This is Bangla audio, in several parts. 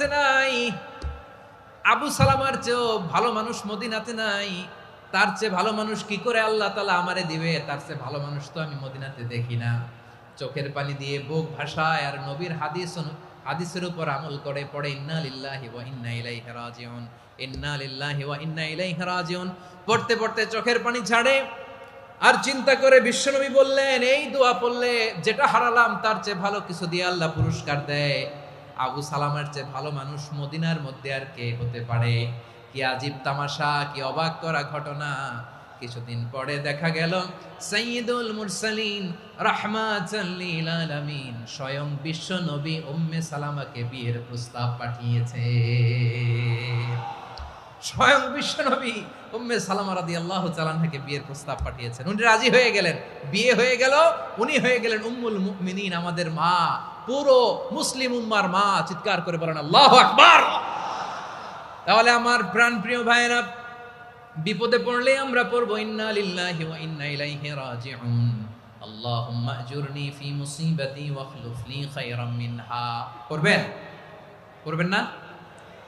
মদিনাতে নাই। আবু সালামার চেয়েও ভালো মানুষ মদিনাতে নাই। তার চেয়ে ভালো মানুষ কি করে আল্লাহ তালা আমারে দিবে? তার চেয়ে ভালো মানুষ তো আমি মদিনাতে দেখি না। চোখের পানি দিয়ে বুক ভাষায় আর নবীর হাদিস হাদিসের উপর আমল করে পড়ে, ইন্না লিল্লাহি ওয়া ইন্না ইলাইহি রাজিউন। ইন্না লিল্লাহি ওয়া ইন্না ইলাইহি রাজিউন। পড়তে পড়তে চোখের পানি ছাড়ে আর চিন্তা করে বিশ্বনবী বললেন, এই দোয়া পড়লে যেটা হারালাম তার চেয়ে ভালো কিছু দিয়ে আল্লাহ পুরস্কার দেয়। আবু সালামের চেয়ে ভালো মানুষ মদিনার মধ্যে আর কে হতে পারে? কি আজীব তামাশা, কি অবাক করা ঘটনা? কিছুদিন পরে দেখা গেল, সাইয়্যিদুল মুরসালিন রাহমাতাল লিল আলামিন স্বয়ং বিশ্ব নবী উম্মে সালামাকে বিয়ের প্রস্তাব পাঠিয়েছে। স্বয়ং বিশ্ব নবী উম্মে সালামা রাদিয়াল্লাহু তাআলা থেকে বিয়ের প্রস্তাব পাঠিয়েছেন। উনি রাজি হয়ে গেলেন। বিয়ে হয়ে গেল, উনি হয়ে গেলেন উম্মুল মুমিনিন, আমাদের মা, পুরো মুসলিম উম্মার মা, চিৎকার করে বলেন, আল্লাহু আকবার! তাহলে আমার প্রাণ প্রিয় ভাইয়েরা, বিপদে পড়লে আমরা পড়ব, ইন্না লিল্লাহি ওয়া ইন্না ইলাইহি রাজিউন। আল্লাহুম্মা আজুরনি ফি মুসিবাতি ওয়াখলুফ লি খায়রাম মিনহা। পড়বেন? পড়বেন না?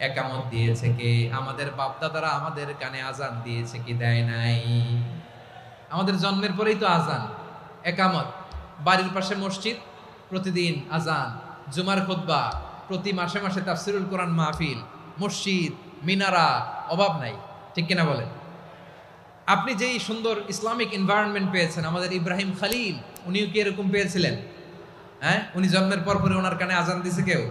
একামত দিয়েছে কে? আমাদের বাপদাদারা আমাদের কানে আজান দিয়েছে কি, দেয় নাই? আমাদের জন্মের পরেই তো আজান একামত। বাড়ির পাশে মসজিদ, প্রতিদিন আজান জুমার খুতবা, প্রতি মাসে মাসে তাফসিরুল কোরআন মাহফিল, মসজিদ, মিনারা, অভাব নাই। ঠিক কিনা বলেন? আপনি যেই সুন্দর ইসলামিক এনভায়রনমেন্ট পেয়েছেন, আমাদের ইব্রাহিম খালিল, উনিও কি এরকম পেয়েছিলেন? হ্যাঁ? উনি জন্মের পর পরে ওনার কানে আজান দিছে কেউ?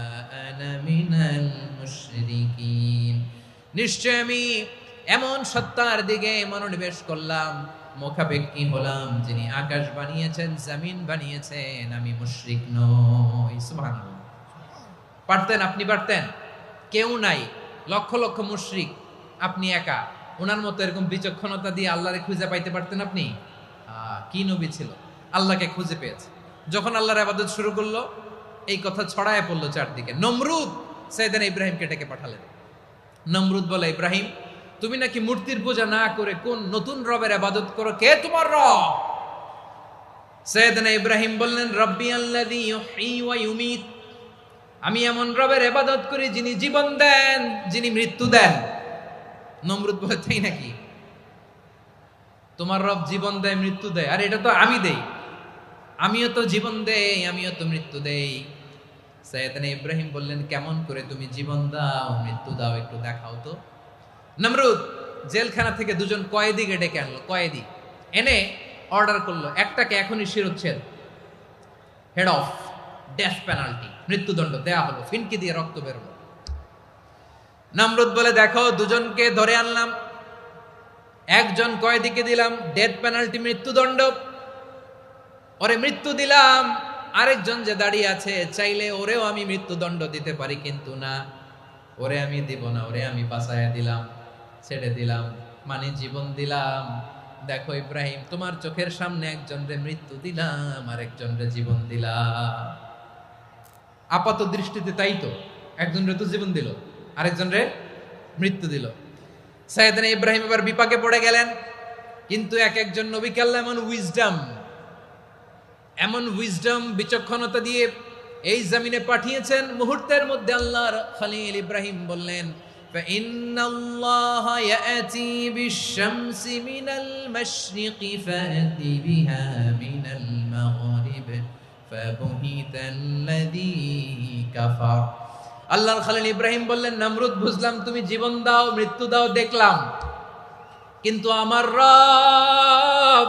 মিনাল নিশ্চয় আমি এমন সত্তার দিকে মনোনিবেশ করলাম, মুখাপেক্ষী হলাম, যিনি আকাশ বানিয়েছেন, জামিন বানিয়েছেন, আমি মুশরিক নই। পারতেন আপনি, পারতেন? কেউ নাই, লক্ষ লক্ষ মুশরিক, আপনি একা। ওনার মতো এরকম বিচক্ষণতা দিয়ে আল্লাহরে খুঁজে পাইতে পারতেন আপনি? কি নবী ছিল? আল্লাহকে খুঁজে পেয়েছে। যখন আল্লাহর আবাদত শুরু করল এই কথা ছড়ায় পড়ল চারদিকে। নমরুদ সেদিন ইব্রাহিমকে ডেকে পাঠালেন। নমরুদ বলে, ইব্রাহিম, তুমি নাকি মূর্তির পূজা না করে কোন নতুন রবের আবাদত করো? কে তোমার রব? সৈয়দনা ইব্রাহিম বললেন, রব্বি আল্লাযী ইউহয়ী ওয়া ইউমীত। আমি এমন রবের ইবাদত করি যিনি জীবন দেন, যিনি মৃত্যু দেন। নমরুদ বলে, তাই নাকি? তোমার রব জীবন দেয়, মৃত্যু দেয়। আর, এটা তো আমি দেই। আমিও তো জীবন দেই, আমিও তো মৃত্যু দেই। সৈয়দনা ইব্রাহিম বললেন, কেমন করে তুমি জীবন দাও, মৃত্যু দাও, একটু দেখাও তো। নমরুদ জেলখানা থেকে দুজন কয়েদিকে ডেকে আনলো, কয়েদি। এনে অর্ডার করল, একটাকে এখনই শিরোচ্ছেদ। হেড অফ ডেথ পেনাল্টি মৃত্যুদণ্ড দেয়া হলো, ফিনকি দিয়ে রক্ত বেরোলো। নমরুদ বলে, দেখো, দুজনকে ধরে আনলাম, একজন কয়েদিকে দিলাম ডেথ পেনাল্টি মৃত্যুদণ্ড। ওরে মৃত্যু দিলাম। আরেকজন যে দাঁড়িয়ে আছে, চাইলে ওরেও আমি মৃত্যুদণ্ড দিতে পারি, কিন্তু না। ওরে আমি দিব না, ওরে আমি বাঁচাইয়া দিলাম, ছেড়ে দিলাম মানে জীবন দিলাম। দেখো ইব্রাহিম, তোমার চোখের সামনে একজন রে মৃত্যু দিলাম আর একজন রে জীবন দিলাম। আপাত দৃষ্টিতে তাই তো একজন রে তো জীবন দিল আরেকজন রে মৃত্যু দিল। সাইয়েদনা ইব্রাহিম এবার বিপাকে পড়ে গেলেন, কিন্তু এক একজন নবীকে আল্লাহ এমন উইজডম এমন উইজডম বিচক্ষণতা দিয়ে এই জমিনে পাঠিয়েছেন মুহূর্তের মধ্যে আল্লাহর খলিল ইব্রাহিম বললেন فإن الله يأتي بالشمس من المشرق فأت بها من المغرب فبهت الذي كفر আল্লাহর খালিল ইব্রাহিম বললেন নমরুদ বুঝলাম তুমি জীবন দাও মৃত্যু দাও দেখলাম কিন্তু আমার রব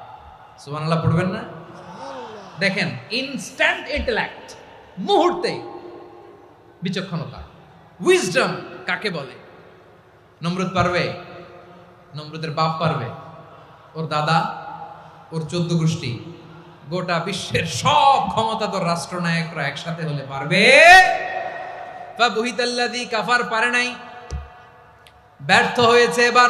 সুবহানাল্লাহ, পড়বেন না? দেখেন ইনস্ট্যান্ট ইন্টেলেক্ট মুহূর্তে বিচক্ষণতা। উইজডম কাকে বলে? নমরুদ পারবে? নমরুদের বাপ পারবে? ওর দাদা? ওর চোদ্দ গোষ্ঠী? গোটা বিশ্বের সব ক্ষমতাধর রাষ্ট্রনায়করা একসাথে হলে পারবে? বা বহিতাল্লাদি কাফার পারে নাই। ব্যর্থ হয়েছে এবার।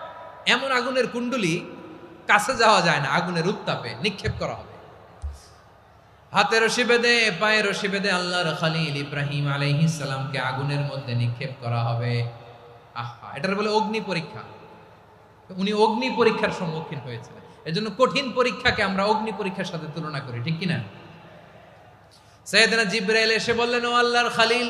এমন আগুনের কুণ্ডলি কাছে যাওয়া যায় না, আগুনের উত্তাপে নিক্ষেপ করা হবে। হাতে রশি বেঁধে পায়ে রশি বেঁধে আল্লাহর খালিল ইব্রাহিম সালামকে আগুনের মধ্যে নিক্ষেপ করা হবে। আহা, এটার বলে অগ্নি পরীক্ষা। উনি অগ্নি পরীক্ষার সম্মুখীন হয়েছিলেন। এজন্য কঠিন পরীক্ষাকে আমরা অগ্নি পরীক্ষার সাথে তুলনা করি, ঠিক কিনা? সৈয়দনা জিব্রাইল এসে বললেন, ও আল্লাহর খালিল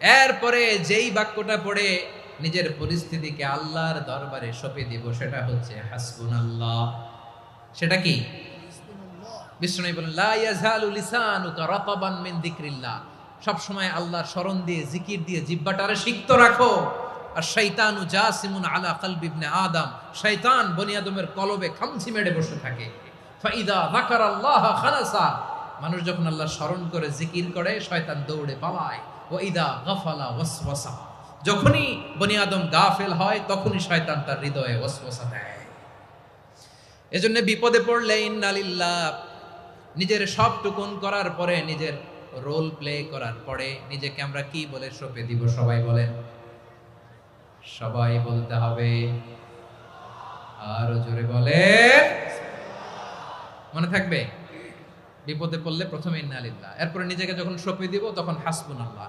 এরপরে যেই বাক্যটা পড়ে নিজের পরিস্থিতিকে আল্লাহর দরবারে সঁপে দিব, সেটা হচ্ছে হাসবুন আল্লাহ সেটা কি? যিকরিল্লাহ। সব সময় আল্লাহর স্মরণ দিয়ে, জিকির দিয়ে, জিহ্বাটারে সিক্ত রাখো। আর শয়তানু জাসিমুন আলা কলবি আদম। শয়তান বনি আদমের কলবে খামচি মেরে বসে থাকে। ফাইদা যাকার আল্লাহ খালাসা। মানুষ যখন আল্লাহ স্মরণ করে, জিকির করে, শয়তান দৌড়ে পালায়। ও গাফালা ওয়াসওয়াসা। যখনই বনি আদম গাফেল হয়, তখনই শয়তান তার হৃদয়ে ওয়াসওয়াসা দেয়। এজন্য বিপদে পড়লে ইন্নালিল্লাহ, নিজের সব টুকুন করার পরে নিজের রোল প্লে করার পরে নিজেকে আমরা কি বলে সঁপে দিব, সবাই বলেন? সবাই বলতে হবে। আরও জোরে বলে মনে থাকবে? বিপদে পড়লে প্রথমে ইন্নালিল্লাহ, এরপরে নিজেকে যখন সঁপে দিব, তখন হাসবুন আল্লাহ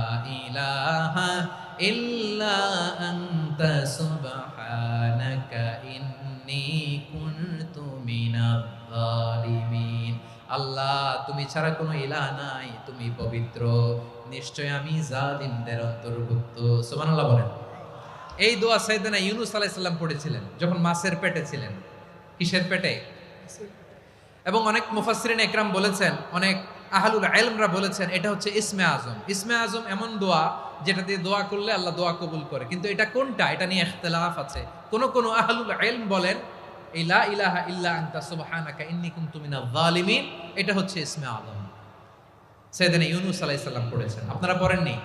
ইলাহা ইল্লা আনতা সুবহানাকা ইন্নী কুনতু মিনাজ জালিমিন আল্লাহ, তুমি ছাড়া কোনো ইলাহ নাই, তুমি পবিত্র। নিশ্চয় আমি জালিমদের অন্তর্ভুক্ত। সুবহানাল্লাহ বলেন। এই দোয়া সাইয়েদনা ইউনুস আলাইহিস সালাম পড়েছিলেন, যখন মাছের পেটে ছিলেন। কিসের পেটে? এবং অনেক মুফাসসিরিন একরাম বলেছেন, অনেক আহলুল ইলমরা বলেছেন, এটা হচ্ছে ইসমে আজম। ইসমে আজম এমন দোয়া যেটা দিয়ে দোয়া করলে আল্লাহ দোয়া কবুল করে। কিন্তু এটা কোনটা? এটা নিয়ে ইখতিলাফ আছে। কোন কোন আহলুল ইলম বলেন, এই লা ইলাহা ইল্লা আনতা সুবহানাকা ইন্নী কুনতু মিনাজ জালিমিন এটা হচ্ছে ইসমে আজম। সেদিন ইউনুস আলাইহিস পড়েছেন। আপনারা পড়েননি?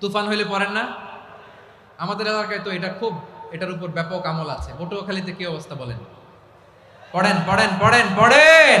তুফান হইলে পড়েন না? আমাদের এলাকায় তো এটা খুব, এটার উপর ব্যাপক আমল আছে। পটুয়াখালীতে কি অবস্থা বলেন? পড়েন পড়েন পড়েন পড়েন!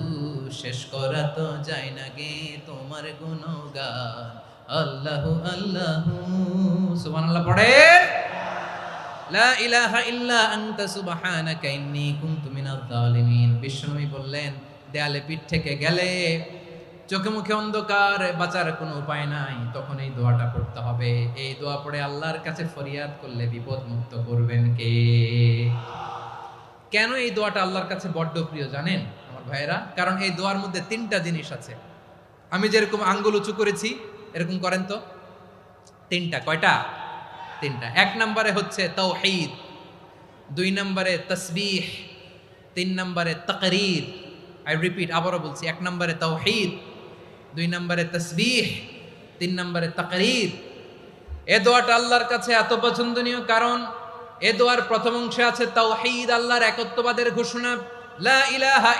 শেষ করা তো যায় না গে তোমার গুণগান। আল্লাহ আল্লাহ। সুবহানাল্লাহ, পড়ে। লা ইলাহা ইল্লা আনতা সুবহানাকা ইন্নী কুনতু জালিমিন বললেন, দেয়ালে পিঠ থেকে গেলে চোখে মুখে অন্ধকার, বাঁচার কোনো উপায় নাই। তখন এই দোয়াটা পড়তে হবে। এই দোয়া পড়ে আল্লাহর কাছে ফরিয়াদ করলে বিপদ মুক্ত করবেন কে? কেন এই দোয়াটা আল্লাহর কাছে বড্ড প্রিয় জানেন? ভাইয়েরা, কারণ এই দোয়ার মধ্যে তিনটা জিনিস আছে। আমি যেরকম আঙ্গুল উঁচু করেছি, এরকম করেন তো? তিনটা, কয়টা? তিনটা। এক নম্বরে হচ্ছে তৌহিদ, দুই নম্বরে তসবিহ, তিন নম্বরে তকরির। আই রিপিট আবারও বলছি, এক নম্বরে তৌহিদ, দুই নম্বরে তসবিহ, তিন নম্বরে তাকরীর। এ দোয়াটা আল্লাহর কাছে এত পছন্দনীয় কারণ, এ দোয়ার প্রথম অংশে আছে তাওহীদ আল্লাহর একত্ববাদের ঘোষণা। লা ইলাহা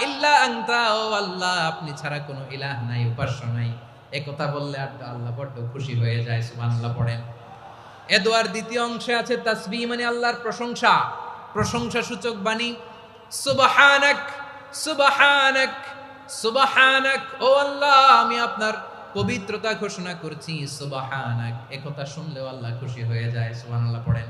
ও আল্লাহ, আপনি ছাড়া কোনো ইলাহ নাই, উপাস্য নাই। এ কথা বললে আর আল্লাহ বড্ড খুশি হয়ে যায়, সুবহানাল্লাহ পড়েন। এ দোয়ার দ্বিতীয় অংশে আছে তাসবিহ মানে আল্লাহর প্রশংসা। প্রশংসা সূচক বাণী, সুবহানাক সুবহানাক সুবহানাক, ও আল্লাহ, আমি আপনার পবিত্রতা ঘোষণা করছি, সুবহানাক। একথা শুনলেও আল্লাহ খুশি হয়ে যায়, সুবহানাল্লাহ পড়েন।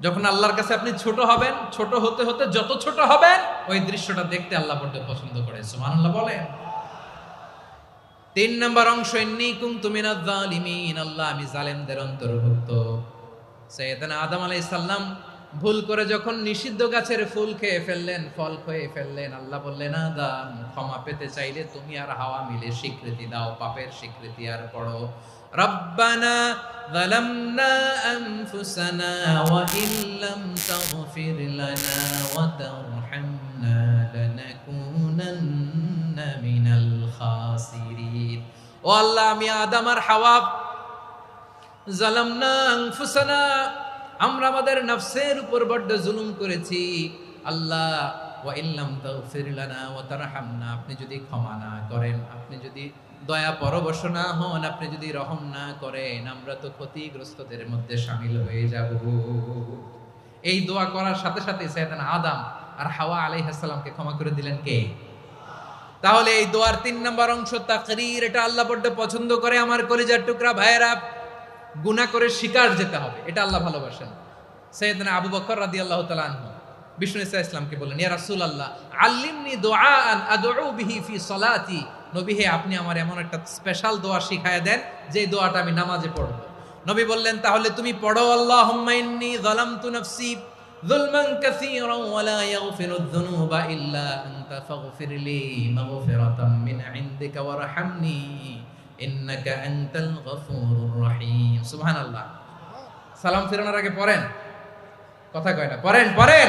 যখন আল্লাহর কাছে আপনি ছোট হবেন, ছোট হতে হতে যত ছোট হবেন, ওই দৃশ্যটা দেখতে আল্লাহ বড্ড পছন্দ করে। সুবহানাল্লাহ বলেন। তিন নম্বর অংশ কুনতু মিনাজ জালিমিন, আল্লাহ আমি জালেমদের অন্তর্ভুক্ত। সৈয়দনা আদম আলাইহিস সালাম ভুল করে যখন নিষিদ্ধ গাছের ফুল খেয়ে ফেললেন, ফল খেয়ে ফেললেন, আল্লাহ বললেন, আদম, ক্ষমা পেতে চাইলে তুমি আর হাওয়া মিলে স্বীকৃতি দাও, পাপের স্বীকৃতি আর পড়ো। রব্বানা ظلمنا أنفسنا وإن لم تغفر لنا وترحمنا لنكونن من الخاسرين ও আল্লাহ আমি আদম আর হাওয়া জালামনা আনফুসানা আমরা আমাদের নফসের উপর বড্ড জুলুম করেছি আল্লাহ ওয়া ইল্লাম তাগফির লানা ওয়া তারহামনা আপনি যদি ক্ষমা না করেন আপনি যদি দয়া পরবশ না হন, আপনি যদি রহম না করেন, আমরা তো ক্ষতিগ্রস্তদের মধ্যে সামিল হয়ে যাব। এই দোয়া করার সাথে সাথে সৈয়দান আদম আর হাওয়া আলাইহিস সালামকে ক্ষমা করে দিলেন কে? তাহলে এই দোয়ার তিন নম্বর অংশ তাকরীর, এটা আল্লাহ বড্ড পছন্দ করে। আমার কলিজার টুকরা ভাইয়েরা, গুনাহ করে শিকার যেতে হবে, এটা আল্লাহ ভালোবাসেন। সৈয়দনা আবু বকর রাদিয়াল্লাহু তাআলা আনহু বিষ্ণু ইসা ইসলামকে বললেন, ইয়া রাসূলুল্লাহ, আল্লিমনি দুআআন আদউ বিহি ফি সলাতি নবী হে, আপনি আমার এমন একটা স্পেশাল দোয়া শিখায় দেন, যে দোয়াটা আমি নামাজে পড়ব। নবী বললেন, তাহলে তুমি পড়ো, আল্লাহুম্মা ইন্নী যালামতু নাফসি যুলমান কাসীরান ওয়া লা ইয়াগফিরুয যুনুবা ইল্লা আনতা ফাগফির লি মাগফিরাতাম মিন ইনদিকা ওয়ারহামনি ইন্নাকা আনতাল গফুরুর রহিম। সুবহানাল্লাহ। সালাম ফিরানোর আগে পড়েন। কথা কয় না, পড়েন পড়েন।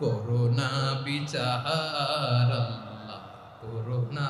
করোনা বিচার করোনা